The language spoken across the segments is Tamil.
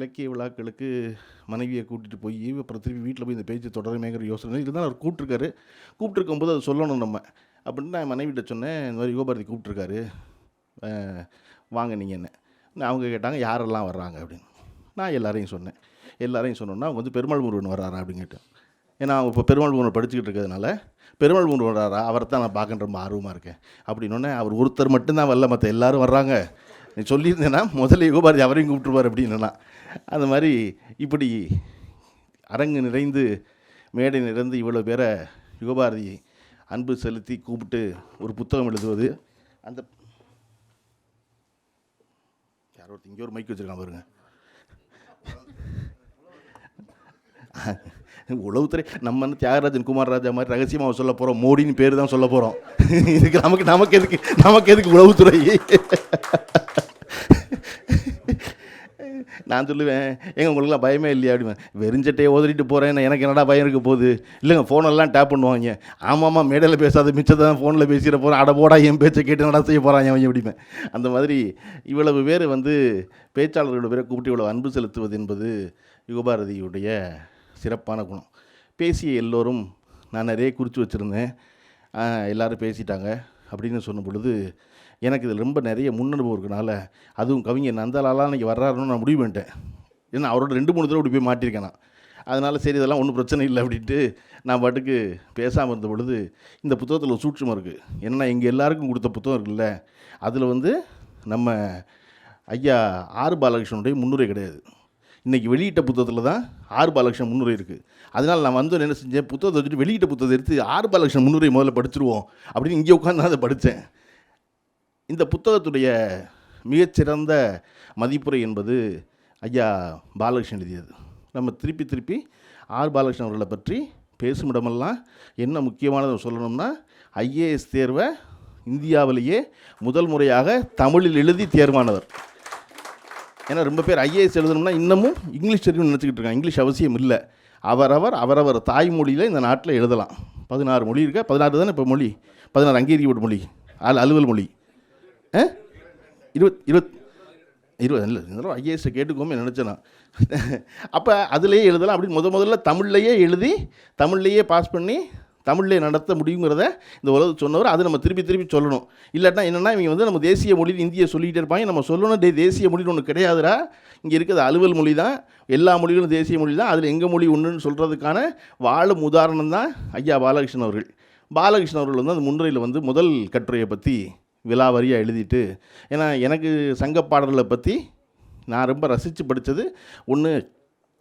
இலக்கிய விழாக்களுக்கு மனைவியை கூட்டிகிட்டு போய் அப்புறம் திருப்பி வீட்டில் போய் இந்த பேச்சு தொடருமேங்கிற யோசனை. இருந்தால் அவர் கூப்பிட்ருக்காரு கூப்பிட்டுருக்கும்போது அதை சொல்லணும் நம்ம. அப்படின்னு நான் மனைவிட்ட சொன்னேன் இந்த மாதிரி யுகபாரதி கூப்பிட்ருக்காரு வாங்க நீங்கள் என்ன? அவங்க கேட்டாங்க யாரெல்லாம் வர்றாங்க? அப்படின்னு. நான் எல்லாரையும் சொன்னேன். எல்லாரையும் சொன்னோன்னா அவங்க வந்து பெருமாள் முருகன் வர்றாரா? அப்படின்னு கேட்டேன். ஏன்னா அவங்க இப்போ பெருமாள் முருகன் படிச்சுக்கிட்டு இருக்கிறதுனால பெருமாள் முருகன் வர்றாரா? அவரை தான் நான் பார்க்கன்ற ரொம்ப ஆர்வமாக இருக்கேன். அப்படின்னோடனே அவர் ஒருத்தர் மட்டும்தான் வரல. மற்ற எல்லோரும் வர்றாங்க. நீ சொல்லியிருந்தேன்னா முதல்ல யுகபாரதி அவரையும் கூப்பிட்டுருவார் அப்படின்னா அந்த மாதிரி இப்படி அரங்கு நிறைந்து மேடை நிறைந்து இவ்வளோ பேரை யுகபாரதி அன்பு செலுத்தி கூப்பிட்டு ஒரு புத்தகம் எழுதுவது அந்த யாரோ ஒருத்தர் இங்கே ஒரு மைக் வச்சுருக்கான் பாருங்க. உளவுத்துறை நம்ம தியாகராஜன் குமாரராஜா மாதிரி ரகசியமாக சொல்ல போகிறோம் மோடின்னு பேர் தான் சொல்ல போகிறோம் இதுக்கு நமக்கு நமக்கு எதுக்கு நமக்கு எதுக்கு உளவுத்துறை? நான் சொல்லுவேன் ஏங்க உங்களுக்குலாம் பயமே இல்லையா? அப்படிவேன் வெறிஞ்சட்டையை ஓதிட்டு போகிறேன் எனக்கு என்னடா பயம் இருக்க போகுது? இல்லைங்க ஃபோனெல்லாம் டேப் பண்ணுவாங்க. ஆமாம்மா மேடையில் பேசாத மிச்சத்தை தான் ஃபோனில் பேசிட போகிறேன் அட போடா என் பேச்சை கேட்டு என்னடா செய்ய போகிறாங்க அவங்க? அப்படிமே அந்த மாதிரி இவ்வளவு பேர் வந்து பேச்சாளர்களோட பேரை கூப்பிட்டு இவ்வளவு அன்பு செலுத்துவது என்பது யுகபாரதியுடைய சிறப்பான குணம். பேசிய எல்லோரும் நான் நிறைய குறித்து வச்சுருந்தேன். எல்லோரும் பேசிட்டாங்க. அப்படின்னு சொன்ன பொழுது எனக்கு இதில் ரொம்ப நிறைய முன்னனுபவம் இருக்கனால அதுவும் கவிஞர் நந்தாலாலாம் இன்றைக்கி வர்றாருன்னு நான் முடிவு பண்ணிட்டேன். ஏன்னா அவரோட ரெண்டு மூணு தடவை இப்படி போய் மாட்டியிருக்கேன் நான். அதனால் சரி இதெல்லாம் ஒன்றும் பிரச்சனை இல்லை அப்படின்ட்டு நான் பாட்டுக்கு பேசாமல் இருந்த பொழுது இந்த புத்தகத்தில் ஒரு சூட்சமாக இருக்குது ஏன்னா எங்கள் எல்லாருக்கும் கொடுத்த புத்தகம் இருக்குல்ல அதில் வந்து நம்ம ஐயா ஆர் பாலகிருஷ்ணனுடைய முன்னுரை கிடையாது. இன்றைக்கி வெளியிட்ட புத்தகத்தில் தான் ஆறு பாலகிருஷ்ணன் முன்னுரை இருக்குது அதனால் நான் வந்து என்ன செஞ்சேன்? புத்தகத்தை வச்சுட்டு வெளியிட்ட புத்தகத்தை எடுத்து ஆறு பாலகிருஷ்ணன் முன்னுரை முதல்ல படிச்சிருவோம் அப்படின்னு இங்கே உட்காந்து அதை படித்தேன். இந்த புத்தகத்துடைய மிகச்சிறந்த மதிப்புரை என்பது ஐயா பாலகிருஷ்ணன் எழுதியது. நம்ம திருப்பி திருப்பி ஆர் பாலகிருஷ்ணன் அவர்களை பற்றி பேசும் இடமெல்லாம் என்ன முக்கியமானது சொல்லணும்னா ஐஏஎஸ் தேர்வை இந்தியாவிலேயே முதல் முறையாக தமிழில் எழுதி தேர்வானவர். ஏன்னா ரொம்ப பேர் ஐஏஎஸ் எழுதணும்னா இன்னமும் இங்கிலீஷ் தெரியும் நினச்சிக்கிட்டு இருக்காங்க. இங்கிலீஷ் அவசியம் இல்லை. அவரவர் அவரவர் தாய்மொழியில் இந்த நாட்டில் எழுதலாம். பதினாறு மொழி இருக்கா? பதினாறு தானே இப்போ மொழி? பதினாறு அங்கீகரிக்கப்பட்ட மொழி. அல் அலுவல் மொழி. ஆ? இருபத் இருபத் இருபது இல்லை இருந்தாலும் ஐஏஎஸ்ஸை கேட்டுக்கோமே நினச்சேன் அப்போ அதுலேயே எழுதலாம். அப்படின்னு முத முதல்ல தமிழ்லையே எழுதி தமிழ்லையே பாஸ் பண்ணி தமிழ்லே நடத்த முடியுங்கிறத இந்த உலகம் சொன்னவர் அது நம்ம திருப்பி திருப்பி சொல்லணும். இல்லாட்டினா என்னென்னா இவங்க வந்து நம்ம தேசிய மொழி இந்தியை சொல்லிகிட்டே இருப்பாங்க. நம்ம சொல்லணும் டே தேசிய மொழின்னு ஒன்று கிடையாதுடா. இங்கே இருக்கிறது அலுவல் மொழி தான். எல்லா மொழிகளும் தேசிய மொழி தான். அதில் எங்கள் மொழி ஒன்றுன்னு சொல்கிறதுக்கான வாழும் உதாரணம் தான் ஐயா பாலகிருஷ்ணன் அவர்கள். பாலகிருஷ்ணன் அவர்கள் வந்து அந்த முன்னுரையில் வந்து முதல் கட்டுரையை பற்றி விலாவரியாக எழுதிட்டு ஏன்னா எனக்கு சங்க பாடல்களை பற்றி நான் ரொம்ப ரசித்து படித்தது ஒன்று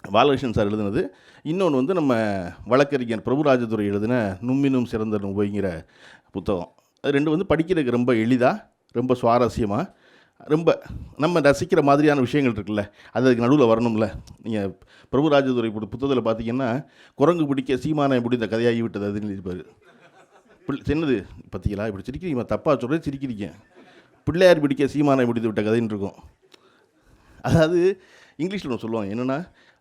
பாலகிருஷ்ணன் சார் எழுதுனது. இன்னொன்று வந்து நம்ம வழக்கறிஞர் பிரபுராஜதுரை எழுதின நும்மினும் சிறந்த நுவைங்கிற புத்தகம். அது ரெண்டு வந்து படிக்கிறதுக்கு ரொம்ப எளிதாக ரொம்ப சுவாரஸ்யமாக ரொம்ப நம்ம ரசிக்கிற மாதிரியான விஷயங்கள் இருக்குல்ல அது அதுக்கு நடுவில் வரணும்ல. நீங்கள் பிரபுராஜதுரை புத்தகத்தில் பார்த்தீங்கன்னா குரங்கு பிடிக்க சீமானை பிடித்த கதையாகி விட்டது அதுன்னு இருப்பார் பிள்ளை சின்னது பார்த்தீங்களா இப்படி சிரிக்கிறீங்க தப்பாக சொல்கிறேன் சிரிக்கிறீங்க. பிள்ளையார் பிடிக்க சீமானை பிடித்து விட்ட கதைன்னு இருக்கும். அதாவது இங்கிலீஷில் ஒன்று சொல்லுவாங்க என்னென்னா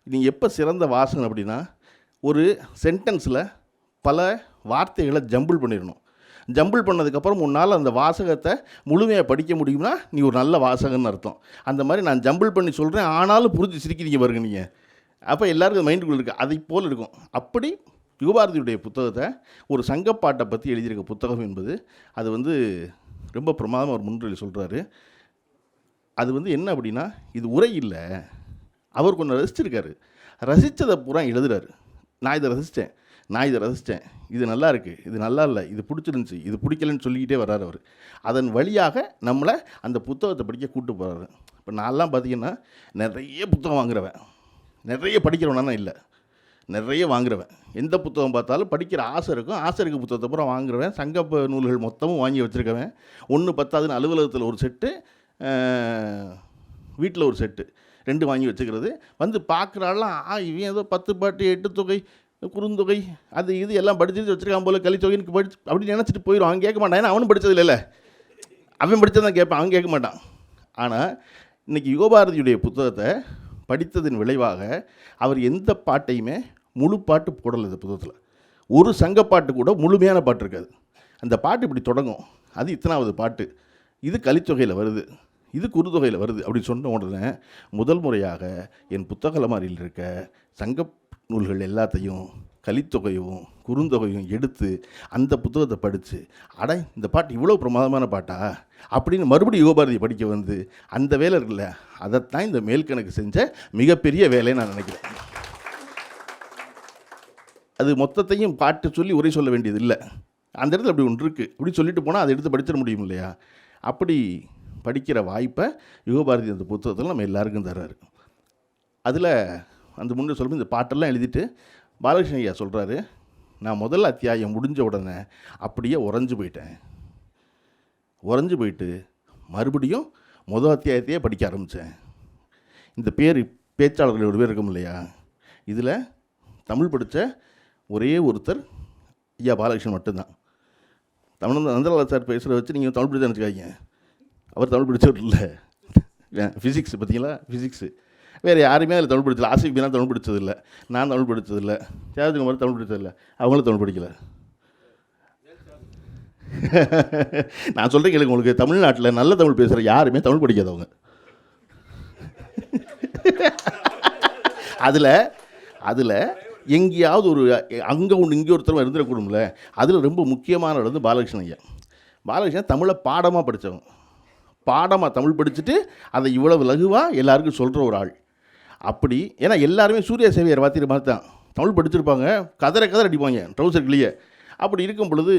நீங்கள் எப்போ சிறந்த வாசகன் அப்படின்னா ஒரு சென்டென்ஸில் பல வார்த்தைகளை ஜம்பிள் பண்ணிடணும். ஜம்பிள் பண்ணதுக்கப்புறம் உன்னால் அந்த வாசகத்தை முழுமையாக படிக்க முடியும்னா நீ ஒரு நல்ல வாசகன்னு அர்த்தம். அந்த மாதிரி நான் ஜம்பிள் பண்ணி சொல்கிறேன் ஆனாலும் புரிஞ்சு சிரிக்கிறீங்க பாருங்க நீங்கள் அப்போ எல்லாருக்கும் மைண்டுக்குள்ளே இருக்குது அதை போல் இருக்கும். அப்படி யுகபாரதியுடைய புத்தகத்தை ஒரு சங்கப்பாட்டை பற்றி எழுதியிருக்க புத்தகம் என்பது அது வந்து ரொம்ப பிரமாதமாக ஒரு முன்னிலையில் சொல்கிறாரு அது வந்து என்ன அப்படின்னா இது உரை இல்லை. அவர் கொஞ்சம் ரசிச்சிருக்காரு. ரசித்ததை பூரா எழுதுறாரு. நான் இதை ரசித்தேன் நான் இதை ரசித்தேன் இது நல்லா இருக்குது இது நல்லா இல்லை. இது பிடிச்சிருந்துச்சி. இது பிடிக்கலன்னு சொல்லிக்கிட்டே வர்றார் அவர். அதன் வழியாக நம்மளை அந்த புத்தகத்தை படிக்க கூப்பிட்டு போகிறாரு இப்போ நான்லாம் பார்த்தீங்கன்னா நிறைய புத்தகம் வாங்குறவன். நிறைய படிக்கிறவனா இல்லை. நிறைய வாங்குறவன். எந்த புத்தகம் பார்த்தாலும் படிக்கிற ஆசை இருக்கும். ஆசை இருக்க புத்தகத்தை பூரா வாங்குறவன். சங்க நூல்கள் மொத்தமும் வாங்கி வச்சுருக்கவன். ஒன்று பத்தாதுன்னு அலுவலகத்தில் ஒரு செட்டு வீட்டில் ஒரு செட்டு. ரெண்டு வாங்கி வச்சுக்கிறது. வந்து பார்க்குறாலாம் ஆ இவன் ஏதோ பத்து பாட்டு எட்டு தொகை குறுந்தொகை அது இது எல்லாம் படிச்சுட்டு வச்சுருக்கான் போல கலித்தொகைன்னு படிச்சு அப்படின்னு நினச்சிட்டு போயிடும் அவன் கேட்க மாட்டான். ஏன்னா அவனும் படித்தது இல்லைல்ல அவன் படித்ததான் கேட்பான். அவன் கேட்க மாட்டான். ஆனால் இன்றைக்கி யுகபாரதியுடைய புத்தகத்தை படித்ததன் விளைவாக அவர் எந்த பாட்டையுமே முழு பாட்டு போடலை இந்த புத்தகத்தில். ஒரு சங்கப்பாட்டு கூட முழுமையான பாட்டு இருக்காது. அந்த பாட்டு இப்படி தொடங்கும். அது இத்தனாவது பாட்டு. இது கலித்தொகையில் வருது. இது குறுந்தொகையில் வருது அப்படின்னு சொன்ன உடனே முதல் முறையாக என் புத்தக அலமாரியில் இருக்க சங்க நூல்கள் எல்லாத்தையும் கலித்தொகையும் குறுந்தொகையும் எடுத்து அந்த புத்தகத்தை படித்து அட இந்த பாட்டு இவ்வளோ பிரமாதமான பாட்டா? அப்படின்னு மறுபடியும் யுகபாரதி படிக்க வந்து அந்த வேலை இருக்குல்ல அதைத்தான் இந்த மேல்கணக்கு செஞ்ச மிகப்பெரிய வேலையை நான் நினைக்கிறேன். அது மொத்தத்தையும் பாட்டு சொல்லி உரை சொல்ல வேண்டியது இல்லை அந்த இடத்துல அப்படி ஒன்று இருக்குது அப்படி சொல்லிட்டு போனால் அதை எடுத்து படிச்சிட முடியும் இல்லையா? அப்படி படிக்கிற வாய்ப்பை யுகபாரதி அந்த புத்தகத்தில் நம்ம எல்லாருக்கும் தர்றாரு அதில் அந்த முன்னே சொல்லும் இந்த பாட்டெல்லாம் எழுதிட்டு பாலகிருஷ்ண ஐயா சொல்கிறாரு நான் முதல் அத்தியாயம் முடிஞ்ச உடனே அப்படியே உறைஞ்சு போயிட்டேன். உறைஞ்சு போயிட்டு மறுபடியும் முதல் அத்தியாயத்தையே படிக்க ஆரம்பித்தேன் இந்த பேர் பேச்சாளர்கள் ஒரு பேர் இருக்கும் இல்லையா? இதில் தமிழ் படித்த ஒரே ஒருத்தர் ஐயா பாலகிருஷ்ணன் மட்டும்தான். தமிழ் நந்தலால் சார் பேசுகிற வச்சு நீங்கள் தமிழ் படித்தான் வச்சுக்காதீங்க அவர் தமிழ் படித்தவர் இல்லை. ஃபிசிக்ஸ் பார்த்தீங்களா? ஃபிசிக்ஸு வேறு யாருமே அதில் தமிழ் படித்தல ஆசிக் பின்னால் தமிழ் படித்ததில்லை நான் தமிழ் படித்ததில்லை ஜாதகுமார் தமிழ் படித்ததில்லை அவங்களும் தமிழ் படிக்கலை. நான் சொல்கிறேன் கேளுங்க உங்களுக்கு. தமிழ்நாட்டில் நல்ல தமிழ் பேசுகிற யாருமே தமிழ் படிக்காதவங்க அதில் அதில் எங்கேயாவது ஒரு அங்கே ஒன்று இங்கே ஒருத்தரும் இருந்துடக்கூடும்ல அதில் ரொம்ப முக்கியமானது வந்து பாலகிருஷ்ணன் ஐயா. பாலகிருஷ்ணன் தமிழை பாடமாக படித்தவங்க பாடமாக தமிழ் படிச்சுட்டு அதை இவ்வளவு லகுவாக எல்லாருக்கும் சொல்கிற ஒரு ஆள். அப்படி ஏன்னா எல்லாருமே சூரிய சேவையர் வாத்திர மாதிரி தான். தமிழ் படிச்சிருப்பாங்க கதற கதற அடிப்பாங்க ட்ரௌசர்லேயே அப்படி இருக்கும் பொழுது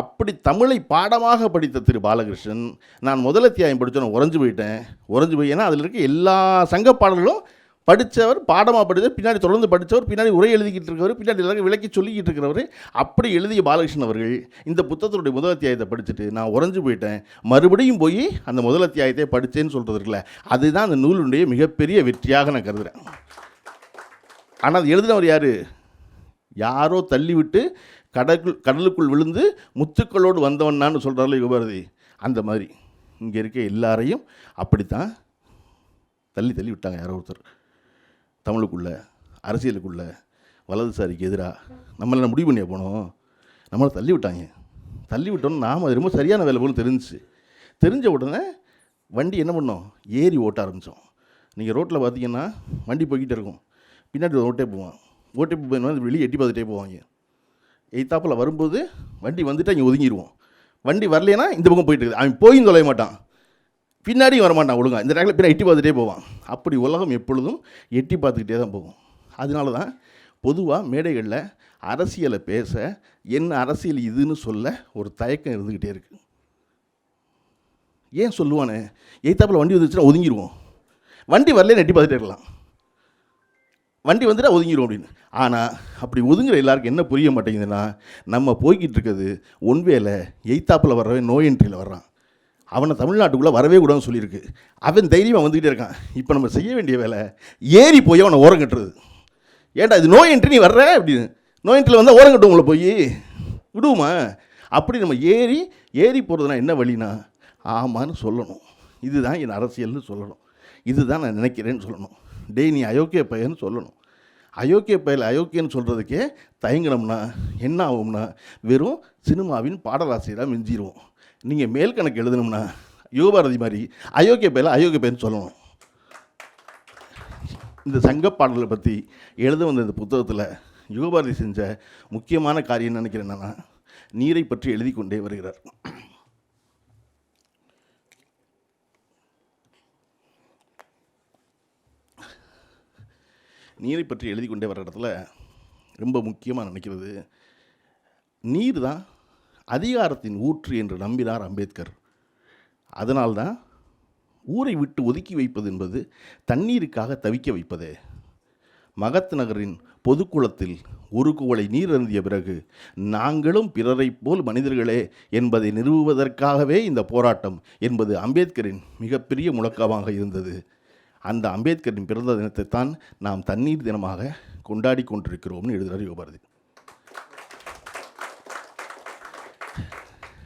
அப்படி தமிழை பாடமாக படித்த திரு பாலகிருஷ்ணன் நான் முதலத்தியாயம் படித்தோன்னு உறைஞ்சு போயிட்டேன். உறைஞ்சு போய் ஏன்னா அதில் இருக்க எல்லா சங்க பாடல்களும் படித்தவர் பாடமாக படித்தவர் பின்னாடி தொடர்ந்து படித்தவர் பின்னாடி உரை எழுதிக்கிட்டு இருக்கவர் பின்னாடி எல்லாரும் விளக்கி சொல்லிக்கிட்டு இருக்கிறவர் அப்படி எழுதிய பாலகிருஷ்ணன் அவர்கள் இந்த புத்தகத்தினுடைய முதல் அத்தியாயத்தை படிச்சுட்டு நான் உறைஞ்சு போயிட்டேன். மறுபடியும் போய் அந்த முதல் அத்தியாயத்தை படித்தேன்னு சொல்கிறது இருக்குல்ல அதுதான் அந்த நூலுடைய மிகப்பெரிய வெற்றியாக நான் கருதுகிறேன் ஆனால் அது எழுதினவர் யார்? யாரோ தள்ளிவிட்டு கடலுக்குள் கடலுக்குள் விழுந்து முத்துக்களோடு வந்தவன்னான்னு சொல்கிறார்கள் யுகபாரதி. அந்த மாதிரி. இங்கே இருக்க எல்லாரையும் அப்படித்தான் தள்ளி தள்ளி விட்டாங்க யாரோ ஒருத்தர். தமிழுக்குள்ளே அரசியலுக்குள்ளே வலதுசாரிக்கு எதிராக நம்மளை முடிவு பண்ணியே போனோம். நம்மளை தள்ளி விட்டாங்க. தள்ளி விட்டோன்னு நாம் அது ரொம்ப சரியான வேலை போல தெரிஞ்சுச்சு. தெரிஞ்ச உடனே வண்டி என்ன பண்ணோம்? ஏறி ஓட்ட ஆரம்பித்தோம் நீங்கள் ரோட்டில் பார்த்தீங்கன்னா வண்டி போய்கிட்டே இருக்கும். பின்னாடி ஓட்டே போவான். ஓட்டே போய் வெளியே எட்டி பார்த்துட்டே போவாங்க. எய்த்தாப்பில் வரும்போது வண்டி வந்துட்டு இங்கே ஒதுங்கிடுவோம் வண்டி வரலைன்னா இந்த பக்கம் போயிட்டு இருக்குது அவன் போயும் தொலைய மாட்டான். பின்னாடி வரமாட்டான் ஒழுங்கா. இந்த டேக்கில் பின்னாடி எட்டி பார்த்துட்டே போவான். அப்படி உலகம் எப்பொழுதும் எட்டி பார்த்துக்கிட்டே தான் போகும். அதனால தான் பொதுவாக மேடைகளில் அரசியலை பேச என்ன அரசியல் இதுன்னு சொல்ல ஒரு தயக்கம் இருந்துக்கிட்டே இருக்குது ஏன் சொல்லுவானே? எய்த்தாப்பில் வண்டி வந்துச்சுன்னா ஒதுங்கிடுவோம் வண்டி வரலன்னு நெட்டி பார்த்துட்டே இருக்கலாம். வண்டி வந்துட்டால் ஒதுங்கிடும் அப்படின்னு. ஆனால் அப்படி ஒதுங்குற எல்லாருக்கும் என்ன புரிய மாட்டேங்குதுன்னா நம்ம போய்கிட்டு இருக்கிறது ஒன்வேல எய்த்தாப்பில் வர்றவன் நோய் என்ட்ரியில் வர்றான். அவனை தமிழ்நாட்டுக்குள்ளே வரவே கூடாதுன்னு சொல்லியிருக்கு. அவன் தைரியமாக வந்துக்கிட்டே இருக்கான். இப்போ நம்ம செய்ய வேண்டிய வேலை ஏறி போய் அவனை ஓரம் கட்டுறது. ஏன்டா இது நோய் என்ட்ரி நீ வர்ற? அப்படின்னு. நோய் என்ட்ரியில் வந்தால் ஓரம் கட்டும் உங்களை போய். விடுவோமா? அப்படி நம்ம ஏறி ஏறி போகிறதுனா என்ன வழினா ஆமான்னு சொல்லணும். இதுதான் என் அரசியல்னு சொல்லணும். இதுதான் நான் நினைக்கிறேன்னு சொல்லணும். டேய் நீ அயோக்கிய பையன்னு சொல்லணும். அயோக்கிய பயல் அயோக்கியன்னு சொல்கிறதுக்கே தயங்கினோம்னா என்ன ஆகும்னா வெறும் சினிமாவின் பாடலாசிரியராக மிஞ்சிடுவோம் நீங்கள் மேல் கணக்கு எழுதணும்னா யுவபாரதி மாதிரி அயோக்கிய பேரில் அயோக்கிய பேர்னு சொல்லணும். இந்த சங்க பாடல்களை பற்றி எழுத வந்த இந்த புத்தகத்தில் யுகபாரதி செஞ்ச முக்கியமான காரியம் நினைக்கிறேன் என்னென்னா நீரை பற்றி எழுதி கொண்டே வருகிறார். நீரை பற்றி எழுதி கொண்டே வர இடத்துல ரொம்ப முக்கியமாக நினைக்கிறது நீர் தான் அதிகாரத்தின் ஊற்று என்று நம்பினார் அம்பேத்கர். அதனால்தான் ஊரை விட்டு ஒதுக்கி வைப்பது என்பது தண்ணீருக்காக தவிக்க வைப்பதே. மகத் நகரின் பொதுக்குளத்தில் ஒரு குவளை நீர் அருந்திய பிறகு நாங்களும் பிறரைப் போல் மனிதர்களே என்பதை நிறுவுவதற்காகவே இந்த போராட்டம் என்பது அம்பேத்கரின் மிகப்பெரிய முழக்கமாக இருந்தது. அந்த அம்பேத்கரின் பிறந்த தினத்தை தான் நாம் தண்ணீர் தினமாக கொண்டாடி கொண்டிருக்கிறோம்னு எழுதுகிறார் யுகபாரதி.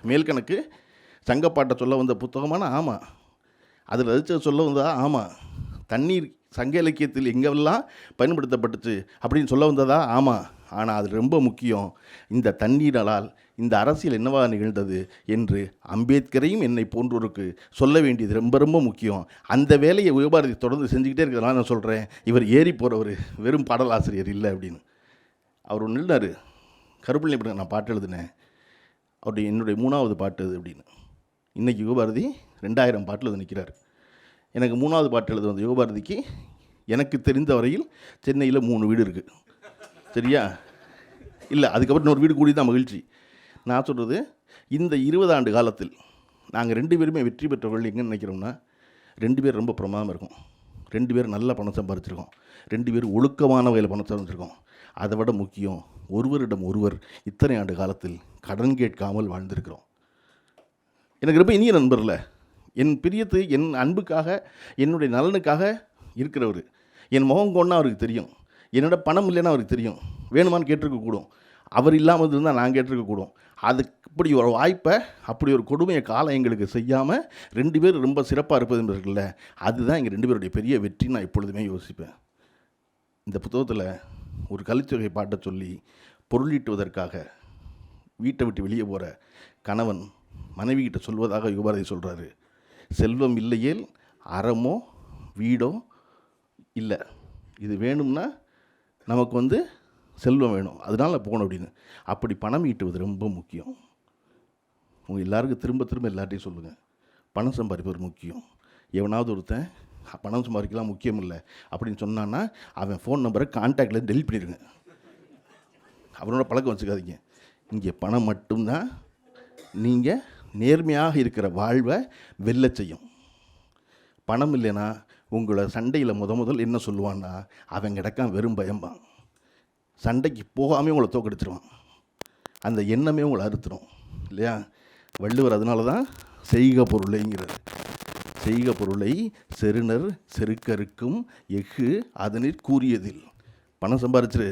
மேல்கணக்கு சங்கப்பாட்டை சொல்ல வந்த புத்தகமான ஆமாம் அதில் ரசித்த சொல்ல வந்ததா? ஆமாம் தண்ணீர் சங்க இலக்கியத்தில் எங்கெல்லாம் பயன்படுத்தப்பட்டுச்சு அப்படின்னு சொல்ல வந்ததா? ஆமாம் ஆனால் அது ரொம்ப முக்கியம். இந்த தண்ணீரால் இந்த அரசியல் என்னவா நிகழ்ந்தது என்று அம்பேத்கரையும் என்னை போன்றோருக்கு சொல்ல வேண்டியது ரொம்ப ரொம்ப முக்கியம். அந்த வேலையை உயபாரதி தொடர்ந்து செஞ்சுக்கிட்டே இருக்கிறதுனால நான் சொல்கிறேன் இவர் ஏறி போகிறவர் வெறும் பாடலாசிரியர் இல்லை அப்படின்னு. அவர் ஒன்று நின்னார் கருப்பிள்ளை நான் பாட்டு எழுதினேன். அவருடைய என்னுடைய மூணாவது பாட்டு அது அப்படின்னு. இன்றைக்கி யுகபாரதி ரெண்டாயிரம் பாட்டில் அது நிற்கிறார் எனக்கு மூணாவது பாட்டு எழுத வந்த யுகபாரதிக்கு எனக்கு தெரிந்த வரையில் சென்னையில் மூணு வீடு இருக்குது சரியா? இல்லை அதுக்கப்புறம் இன்னொரு வீடு கூடி தான் மகிழ்ச்சி. நான் சொல்கிறது இந்த இருபது ஆண்டு காலத்தில் நாங்கள் ரெண்டு பேருமே வெற்றி பெற்றவர்கள் எங்கே நினைக்கிறோம்னா ரெண்டு பேர் ரொம்ப பிரமாதமாக இருக்கும். ரெண்டு பேர் நல்ல பணம் சம்பாரிச்சிருக்கோம். ரெண்டு பேர் ஒழுக்கமான வகையில் பணம் சம்பாரிச்சிருக்கோம். அதை விட முக்கியம் ஒருவரிடம் ஒருவர் இத்தனை ஆண்டு காலத்தில் கடன் கேட்காமல் வாழ்ந்திருக்கிறோம். எனக்கு ரொம்ப இனிய நண்பர்ல என் பிரியத்து என் அன்புக்காக என்னுடைய நலனுக்காக இருக்கிறவர். என் முகம் கொண்டா அவருக்கு தெரியும். என்னோட பணம் இல்லைன்னா அவருக்கு தெரியும். வேணுமான்னு கேட்டிருக்கக்கூடும் அவர் இல்லாமல் இருந்தால் நான் கேட்டிருக்கக்கூடும் அது அதுக்கு இப்படி ஒரு வாய்ப்பை அப்படி ஒரு கொடுமையை காலம் எங்களுக்கு செய்யாமல் ரெண்டு பேர் ரொம்ப சிறப்பாக இருப்பது என்பதுல அதுதான் எங்கள் ரெண்டு பேருடைய பெரிய வெற்றி நான் எப்பொழுதுமே யோசிப்பேன். இந்த புத்தகத்தில் ஒரு கலித்தொகை பாட்டை சொல்லி பொருளீட்டுவதற்காக வீட்டை விட்டு வெளியே போகிற கணவன் மனைவி கிட்ட சொல்வதாக யுகபாரதி சொல்கிறாரு செல்வம் இல்லையேல் அறமோ வீடோ இல்லை. இது வேணும்னா நமக்கு வந்து செல்வம் வேணும். அதனால் போகணும் அப்படின்னு. அப்படி பணம் ஈட்டுவது ரொம்ப முக்கியம். உங்கள் எல்லாருக்கும் திரும்ப திரும்ப எல்லார்ட்டையும் சொல்லுங்கள் பணம் சம்பாதிப்பது முக்கியம். எவனாவது ஒருத்தன் பணம் சம்பாதிக்கலாம் முக்கியம் இல்லை அப்படின்னு சொன்னான்னா அவன் ஃபோன் நம்பரை கான்டாக்டில் டெலிட் பண்ணிடுங்க அவனோட பழக்கம் வச்சுக்காதீங்க. இங்கே பணம் மட்டும்தான் நீங்கள் நேர்மையாக இருக்கிற வாழ்வை வெல்ல செய்யும். பணம் இல்லைன்னா உங்களை சண்டையில் முத முதல் என்ன சொல்லுவான்னா அவன் கிடக்கான் வெறும் பயம்பான். சண்டைக்கு போகாமே உங்களை தோக்கடிச்சிருவான். அந்த எண்ணமே உங்களை அறுத்துடும் இல்லையா? வள்ளுவர் அதனால தான் செய்க பொருளைங்கிறார். செய்க பொருளை செருணர் செருக்கருக்கும் எஃகு அதனிற் கூறியதில். பணம் சம்பாரிச்சிரு.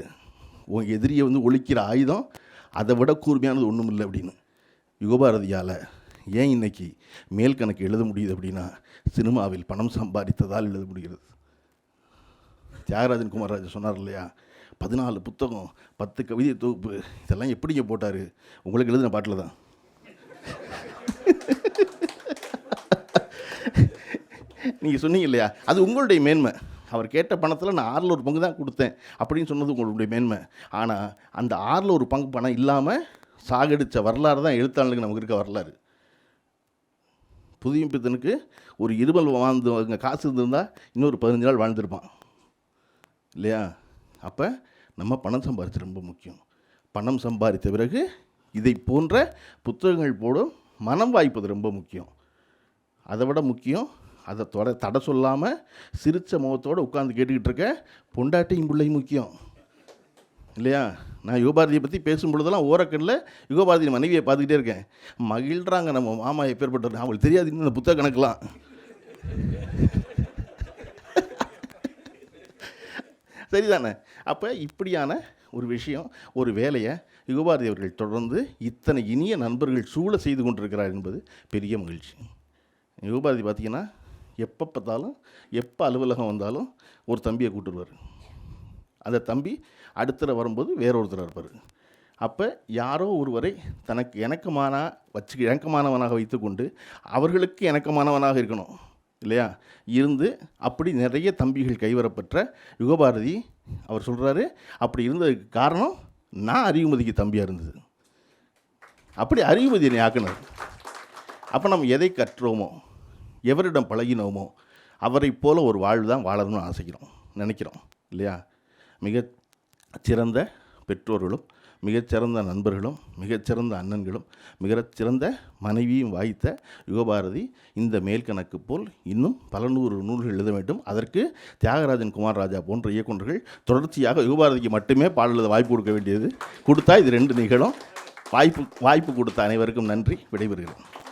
உன் எதிரியை வந்து ஒழிக்கிற ஆயுதம் அதை விட கூர்மையானது ஒன்றும் இல்லை அப்படின்னு. யுகபாரதியால் ஏன் இன்னைக்கு மேல் கணக்கு எழுத முடியுது அப்படின்னா சினிமாவில் பணம் சம்பாதித்ததால் எழுத முடிகிறது. தியாகராஜன் குமாரராஜன் சொன்னார் இல்லையா? பதினாலு புத்தகம் பத்து கவிதை தொகுப்பு இதெல்லாம் எப்படிங்க போட்டார்? உங்களுக்கு எழுதின பாட்டில் தான். நீங்கள் சொன்னீங்க இல்லையா? அது உங்களுடைய மேன்மை. அவர் கேட்ட பணத்தில் நான் ஆறில் ஒரு பங்கு தான் கொடுத்தேன் அப்படின்னு சொன்னது உங்களுடைய மேன்மை. ஆனால் அந்த ஆறில் ஒரு பங்கு பணம் இல்லாமல் சாகடித்த வரலாறு தான் எழுத்தாளனுக்கு நமக்கு இருக்க வரலாறு. புதிய பித்தனுக்கு ஒரு இருமல் வாழ்ந்து அங்கே காசு இருந்திருந்தால் இன்னொரு பதினஞ்சு நாள் வாழ்ந்துருப்பான். இல்லையா? அப்போ நம்ம பணம் சம்பாதிச்சு ரொம்ப முக்கியம். பணம் சம்பாதித்த பிறகு இதை போன்ற புத்தகங்கள் போடும் மனம் வாய்ப்பது ரொம்ப முக்கியம். அதை விட முக்கியம் அதை தொட தடை சொல்லாமல் சிரித்த முகத்தோடு உட்காந்து கேட்டுக்கிட்டு இருக்க பொண்டாட்டியும் பிள்ளையும் முக்கியம். இல்லையா? நான் யுகபாரதியை பற்றி பேசும் பொழுதெல்லாம் ஓரக்கண்ணில் யுகபாரதி மனைவியை பார்த்துக்கிட்டே இருக்கேன். மகிழ்றாங்க நம்ம மாமா எப்பேற்பட்டவர் அவங்களுக்கு தெரியாது இன்னும் இந்த புத்தக கணக்கெலாம் சரிதானே? அப்போ இப்படியான ஒரு விஷயம் ஒரு வேலையை யுகபாரதி அவர்கள் தொடர்ந்து இத்தனை இனிய நண்பர்கள் சூழ செய்து கொண்டிருக்கிறார் என்பது பெரிய மகிழ்ச்சி. யுகபாரதி பார்த்தீங்கன்னா எப்போ பார்த்தாலும் எப்போ அலுவலகம் வந்தாலும் ஒரு தம்பியை கூட்டுருவார் அந்த தம்பி அடுத்தர வரும்போது வேற ஒருத்தர் இருப்பார். அப்போ யாரோ ஒருவரை தனக்கு இணக்கமான வச்சு இணக்கமானவனாக வைத்துக்கொண்டு அவர்களுக்கு இணக்கமானவனாக இருக்கணும் இல்லையா? இருந்து அப்படி நிறைய தம்பிகள் கைவரப்பெற்ற யுகபாரதி அவர் சொல்கிறாரு அப்படி இருந்ததுக்கு காரணம் நான் அறிவுமதிக்கு தம்பியாக இருந்தது. அப்படி அறிவுமதி என்னை ஆக்கினது. அப்போ நம்ம எதை கற்றோமோ எவரிடம் பழகினோமோ அவரை போல ஒரு வாழ்வு தான் வாழணும்னு ஆசைக்கிறோம் நினைக்கிறோம் இல்லையா? மிக சிறந்த பெற்றோர்களும் மிகச்சிறந்த நண்பர்களும் மிகச்சிறந்த அண்ணன்களும் மிகச்சிறந்த மனைவியும் வாய்த்த யுகபாரதி இந்த மேல்கணக்கு போல் இன்னும் பல நூறு நூல்கள் எழுத வேண்டும். அதற்கு தியாகராஜன் குமார் ராஜா போன்ற இயக்குநர்கள் தொடர்ச்சியாக யுகபாரதிக்கு மட்டுமே பாடல் எழுத வாய்ப்பு கொடுக்க வேண்டியது. கொடுத்தா இது ரெண்டு நிகழும். வாய்ப்பு வாய்ப்பு கொடுத்த அனைவருக்கும் நன்றி. விடைபெறுகிறேன்.